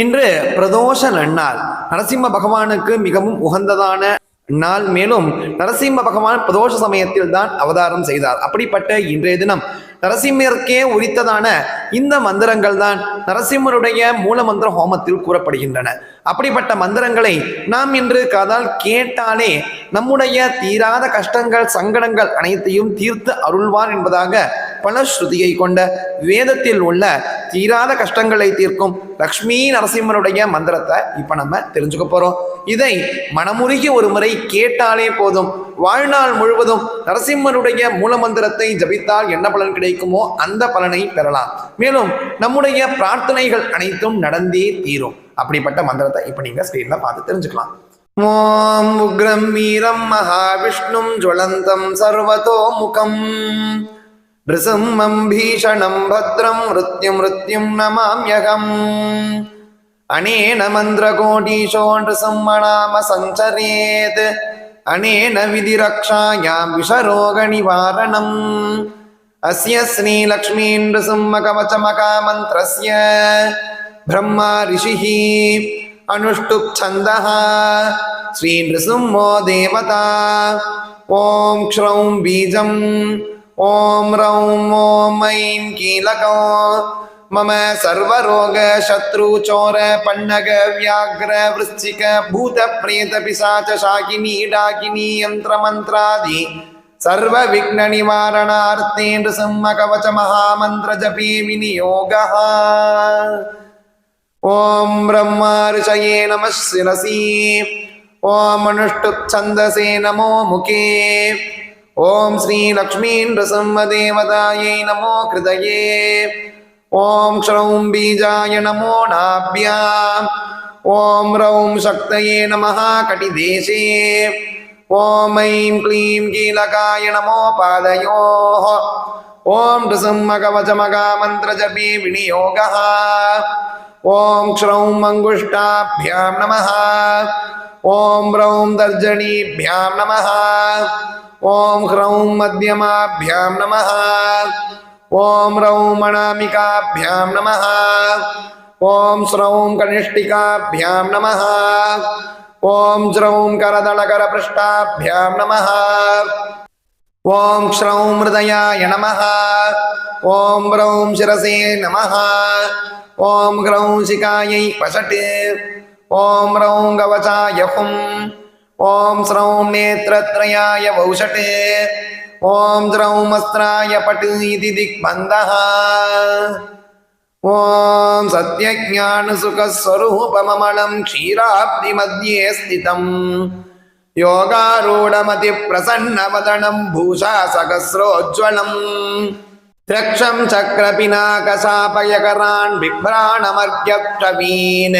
இன்று பிரதோஷ நன்னாள். நரசிம்ம பகவானுக்கு மிகவும் உகந்ததான நாள். மேலும் நரசிம்ம பகவான் பிரதோஷ சமயத்தில் தான் அவதாரம் செய்தார். அப்படிப்பட்ட இன்றைய தினம் நரசிம்மருக்கே உரித்ததான இந்த மந்திரங்கள் தான் நரசிம்மருடைய மூலமந்திர ஹோமத்தில் கூறப்படுகின்றன. அப்படிப்பட்ட மந்திரங்களை நாம் இன்று காதால் கேட்டாலே நம்முடைய தீராத கஷ்டங்கள் சங்கடங்கள் அனைத்தையும் தீர்த்து அருள்வார் என்பதாக பலஸ்ருதியை கொண்ட வேதத்தில் உள்ள தீராத கஷ்டங்களை தீர்க்கும் லக்ஷ்மி நரசிம்மனுடைய மந்திரத்தை இப்ப நம்ம தெரிஞ்சுக்க போறோம். இதை மனமுருகி ஒரு முறை கேட்டாலே போதும். வாழ்நாள் முழுவதும் நரசிம்மனுடைய மூலமந்திரத்தை ஜபித்தால் என்ன பலன் கிடைக்குமோ அந்த பலனை பெறலாம். மேலும் நம்முடைய பிரார்த்தனைகள் அனைத்தும் நடந்தே தீரும். அப்படிப்பட்ட மந்திரத்தை இப்ப நீங்க ஸ்கிரீன்ல பார்த்து தெரிஞ்சுக்கலாம். ஓம் உக்ரம் வீரம் மகாவிஷ்ணும் ஜுவலந்தம் சர்வதோ नृसिंहं भीषणं भद्रं मृत्युं मृत्युं नमाम्यहम् अनेन मन्द्रकोटीशो नृसिंहणाम सञ्चरेत् अनेन विधिरक्षायां विषरोगनिवारणम् अस्य श्रीलक्ष्मीनृसिंहकवचमकामन्त्रस्य ब्रह्मा ऋषिः अनुष्टुप्छन्दः श्रीनृसिंहो देवता ॐ क्षौं बीजम् ॐ रौं ॐ ऐं कीलको मम सर्वरोगशत्रुचोर पण्डग व्याघ्र वृश्चिक भूतप्रेतपिशाच शाकिनी डाकिनी यन्त्रमन्त्रादि सर्वविघ्ननिवारणार्थे नृसिंहकवचमहामन्त्रजपे विनियोगः ॐ ब्रह्मा ऋषये नमः शिरसि ॐ अनुष्टुप्छन्दसे नमो मुखे ॐ श्रीलक्ष्मीन्द्रसंवदेवतायै नमो हृदये ॐ क्षौं बीजाय नमो नाभ्याम् ॐ रौं शक्तये नमः कटिदेशे। ॐ ऐं क्लीं कीलकाय नमो पादयोः। ॐ नृसिंहकवचमगामन्त्रजपे विनियोगः। ॐ क्षौं ॐ रौं तर्जनीभ्यां नमः। ॐ ह्रौं मध्यमाभ्यां नमः। ॐ रौं अनामिकाभ्यां नमः। ॐ श्रौं कनिष्ठिकाभ्यां नमः। ॐ ज्रौं करदलकरपृष्ठाभ्यां नमः। ॐ श्रौं हृदयाय नमः। ॐ रौं शिरसे नमः। ॐ ह्रौं शिकायै वषट् ॐ रौं गवचाय हुम्। ॐ स्रौं नेत्रत्रयाय वौषट् ॐ द्रौमस्त्राय पट् इति दिग्बन्धः ॐ सत्यज्ञानसुखस्वरूपममलं क्षीराब्धिमध्ये स्थितम् योगारूढमतिप्रसन्नवदनं भूषा सहस्रोज्ज्वलम् रक्षं चक्रपिनाकशापयकरान् बिभ्राणमर्घ्यक्षवीन्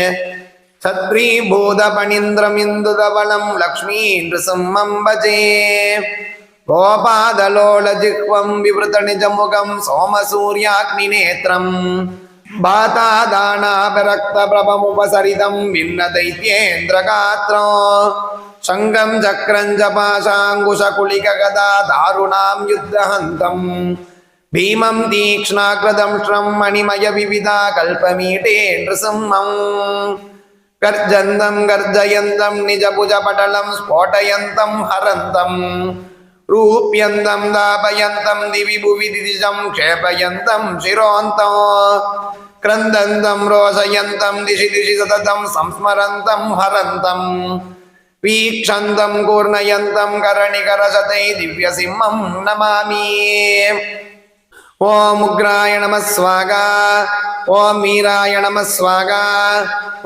சத்ரீபூதபணிந்திரமிந்துதவளம் லக்ஷ்மீ நிருசிம்மம் பஜே. கோபாதலோலஜிஹ்வம் விவృతனிஜமுகம் சோமசூரியாக்னிநேத்திரம் பாதாதானாபரக்தபிரபமுபசரிதம் விண்ணதைத்யேந்திரகாத்ரோ. சங்கம் சக்கரஞ்ச பாசாங்குஷகுலிககதா தாருணாம் யுத்தஹந்தம் பீமம் தீக்ஷ்ணாகிருதம் ஸ்ரம் மணிமய விவிதா கல்பமீட்டே நிருசிம்மம் गर्जन्तं गर्जयन्तं निजभुजपटलं स्फोटयन्तं हरन्तं रूप्यन्तं दापयन्तं दिवि भुवि दिदिशं क्षेपयन्तं शिरोन्तं क्रन्दन्तं रोषयन्तं दिशि दिशि सततं संस्मरन्तं हरन्तं वीक्षन्तं कूर्णयन्तं करणिकरशतै दिव्यसिंहं नमामि ஓம் உக்ராய நமஸ்வாகா ஓம் மீராய நமஸ்வாகா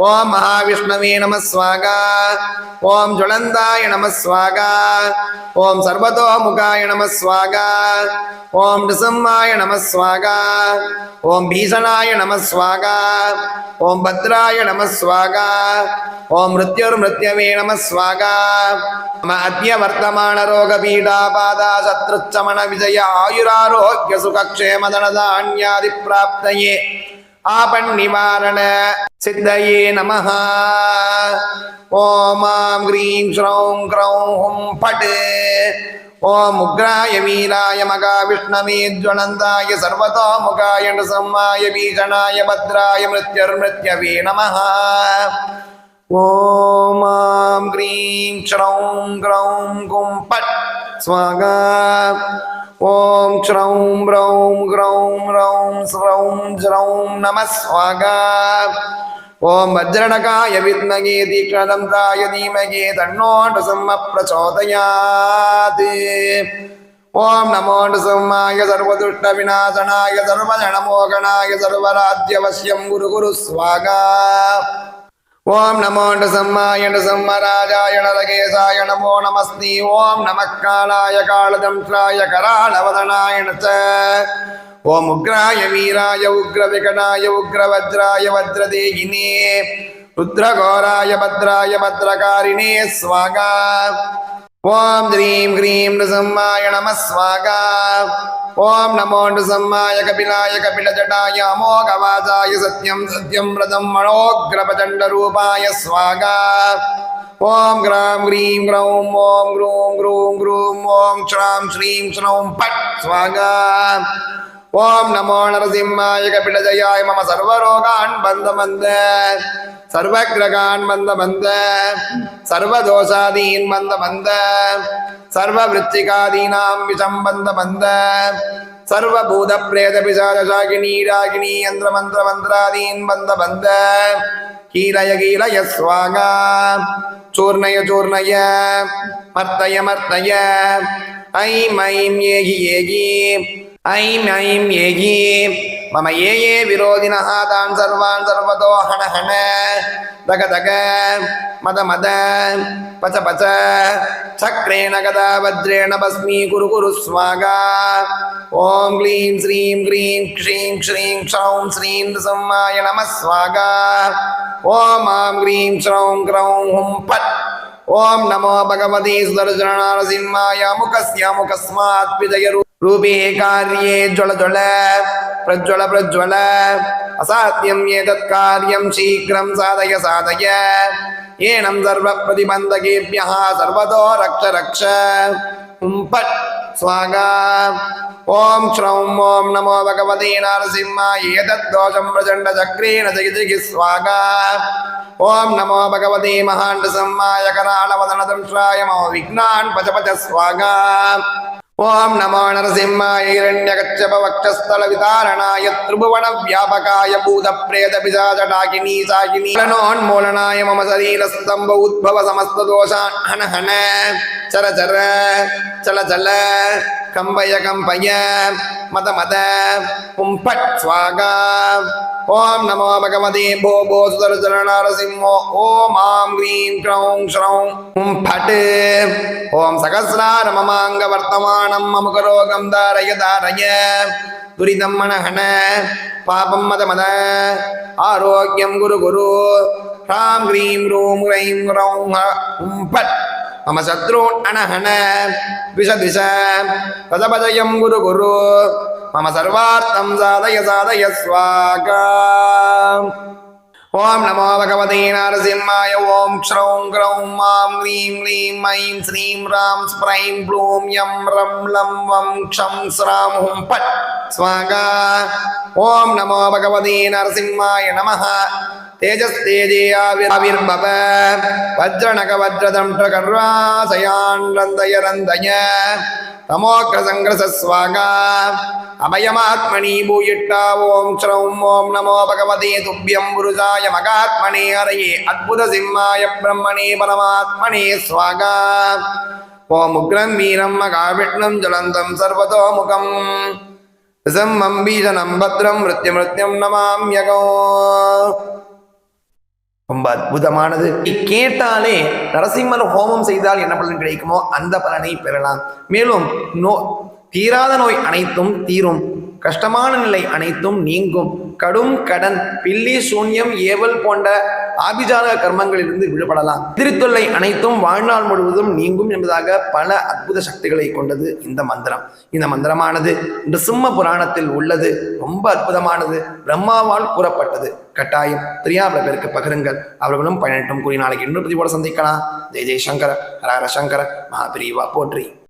ஓம் மகாவிஷ்ணவே நமஸ்வாகா ஓம் ஜுலந்தாய நமஸ்வாகா ஓம் சர்வதோமுகாய நமஸ்வாகா ஓம் நிசம்மாய நமஸ்வாகா ஓம் பீஷணாய நமஸ்வாகா ஓம் பத்ராய நமஸ்வாகா ஓம் மிருத்யுர் மிருத்யவே நமஸ்வாகா மம அத்ய வர்த்தமான ரோகபீடா பாதா சத்ருச்சமண விஜய ஆயுராரோக்கிய சுகக்ஷ अद्य वर्तमानरोगपीडापादा शत्रुच्चमन विजय आयुरारोग्य सुखक्षेमधनधान्यादिप्राप्तये आपन्निवारण सिद्धये नमः ॐ मां ह्रीं श्रौं क्रौं हुं फट् ஓம் உக்ராய வீராய மகாவிஷ்ணவே ஜ்வலந்தாய சர்வதோமுகாய நிருசம்மாய பீஷணாய பத்ராய மிருத்யுர்மிருத்யவே நமः ஓம் ஆம் க்ரீம் க்ஷௌம் க்ரௌம் கும் பட் ஸ்வாகா ஓம் ஸ்ரௌம் ப்ரௌம் க்ரௌம் ரௌம் ஸ்ரௌம் ஜ்ரௌம் நம ஸ்வாகா. ஓம் வஜ்ரணகாய வித்மகே தீக்ஷணதந்தாய தீமகே தன்னோண்டசம்ம பிரச்சோதயாது. ஓம் நமோ நிசம்மாய சர்வதுஷ்ட விநாசனாய சர்வஜனமோகனாய சர்வராஜ்யவசியம் குரு குரு ஸ்வாகா. ஓம் நமோ நிசம்மாய நிசம்மராஜாய நரகேசாய நமோ நமஸ்தி. ஓம் நமக்காலாய காலதம்சாய காலதம்ஷாய ஓம் உக்ராய வீராய உக்ர விகடாய உக்ர வஜ்ராய வஜ்ரதேகினே ருத்ரகோராய பத்ராய பத்ரகாரிணே. ஸ்வாகா ஓம் த்ரீம் க்ரீம் நுசம்மாய நம ஸ்வாகா ஓம் நமோ நுசம்மாய கபிலாய கபிலஜடாய அமோகவாசாய சத்யம் சத்யம் ரதம் மனோக்ரபச்சண்டரூபாய ஸ்வாகா. ஓம் கிராம் க்ரீம் கிரௌம் ஓம் க்ரூம் க்ரூம் க்ரூம் ஓம் ஸ்ராம் ஸ்ரீம் ஸ்ரௌம் பட் ஸ்வாகா. ஓம் நமோ நரசிம்மாய கபிலஜயாய மம சர்வரோகான் பந்த மந்த சர்வகிரகான் மந்த மந்த சர்வதோஷாதீன் மந்த மந்த சர்வவிருத்திகாதீனாம் விஷம் பந்த மந்த சர்வபூத பிரேத பிசாத சாகினி ராகினி யந்திர மந்திர மந்திராதீன் பந்த பந்த கீழய கீழய சுவாகா சூர்ணய சூர்ணய மர்த்தய மர்த்தய ஐம் ஐம் ஏகி ஏகி ஐம் ஐம் ஏகி மம ஏ ஏ விரோதினா தான் சர்வான் சர்வதோ ஹன ஹன தக தக மத மத பச்ச பச்ச சக்ரேண கதா வஜ்ரேண பஸ்மி குரு குரு ஸ்வாகா ஓம் க்ளீம் ஸ்ரீம் க்ரீம் க்ஷீம் ஸ்ரீம் க்ஷௌம் ஸ்ரீம் சம்மாய நம ஸ்வாகா ஓம் ஆம் க்ரீம் க்ஷௌம் க்ரௌம் ஹும் பட் ஓம் நமோ பகவதி சுதர்சனாரசிம்மாய முகஸ்ய முகஸ்மாத் பிதய ரூபே காரியே ஜொல ஜொல பிரஜ்வல பிரஜ்வல அசாத்தியம் ஏதத் காரியம் சீக்கிரம் சாதய சாதய ஏனம் சர்வ பிரதிபந்தகேபியா சர்வதோ ரக்ஷ ரக்ஷ உம் பட் ஸ்வாகா ஓம் ஸ்ரௌம் ஓம் நமோ பகவதே நரசிம்மாய ஏதத் தோஷம் பிரச்சண்ட சக்ரேண ஜெகஜிகி ஸ்வாகா ஓம் நமோ பகவதே மகாண்ட சம்மாய கராளவதனதம்ஷாய ஓம் நமோ நரசிம்மாய இரண்யகச்சப வக்ஷஸ்தல விதாரணாய திரிபுவன வியாபகாய பூத பிரேத பிசாஜடாகினி சாகினி. மூலனாய மம சரீரஸ்தம்ப உத்பவ சமஸ்த தோஷான். ஹன ஹன. சர சர சல சல கம்பய கம்பய மத மத உம் ஸ்வாகா ஓம் நமோ பகவதே போ போ சுதர்சன நரசிம்மோ. ஓம் ஆம் க்ரீம் க்ரௌம் ஸ்ரௌம் உம் பட் ஓம் சகசிரார மமாங்க வர்த்தமானம் மமுகரோகம் தாரய தாரய. துரிதம் மனஹன பாபம் மத மத. ஆரோக்கியம் குரு குரு. ராம் க்ரீம் ரூம் க்ரைம் க்ரௌம் ஹ உம் பட் மம சத்ரூன் அனஹன விஷ திச பதபதயம் குரு குரு மம சர்வார்த்தம் சாதய சாதய ஸ்வாகா ஓம் நமோ பகவதே நரசிம்மாய ஓம் ஸ்ரௌம் க்ரௌம் மாம் க்ரீம் க்ளீம் ஐம் ஸ்ரீம் ராம் ஸ்ப்ரைம் ப்ளூம் யம் ரம் லம் வம் க்ஷம் ஸ்ராம் ஹும் பட். ஸ்வாகா. ஓம் நமோ பகவதே நரசிம்மாய நமः தேஜஸ்தேஜே ஆவிர்பவ வஜ்ரநக வஜ்ரதம் கர்வாசயான் ரந்தய ரந்தய தமோக்ரசங்கிரசஸ்வாகா அபயமாத்மனி பூயிட்டா ஓம் ஸ்ரௌம் ஓம் நமோ பகவதே துப்பியம் புருஷாய மகாத்மனே ஹரையே அற்புத சிம்மாய பிரம்மணே பரமாத்மனே ஸ்வாகா. ஓம் உக்ரம் வீரம் மகாவிஷ்ணம் ஜலந்தம் சர்வதோமுகம். விசம்மம் பீஷணம் பத்ரம் மிருத்ய மிருத்யம் நமாம்யகோ. ரொம்ப அற்புதமானது. கேட்டாலே நரசிம்மர் ஹோமம் செய்தால் என்ன பலன் கிடைக்குமோ அந்த பலனை பெறலாம். மேலும் நோ தீராத நோய் அனைத்தும் தீரும். கஷ்டமான நிலை அனைத்தும் நீங்கும். கடும் கடன் பில்லி சூன்யம் ஏவல் போன்ற ஆபிஜால கர்மங்களிலிருந்து விடுபடலாம். திருத்தொல்லை அனைத்தும் வாழ்நாள் முழுவதும் நீங்கும் என்பதாக பல அற்புத சக்திகளை கொண்டது இந்த மந்திரம். இந்த மந்திரமானது இந்த சிம்ம புராணத்தில் உள்ளது. ரொம்ப அற்புதமானது. பிரம்மாவால் கூறப்பட்டது. கட்டாயம். தெரியாத பேருக்கு பகிருங்கள். அவர்களும் பயனட்டும் கூறி நாளைக்கு இன்னொரு பதிவோட சந்திக்கலாம். ஜெய் ஜெய் சங்கர ஹர ஹர சங்கர மகாபிரிவா போற்றி.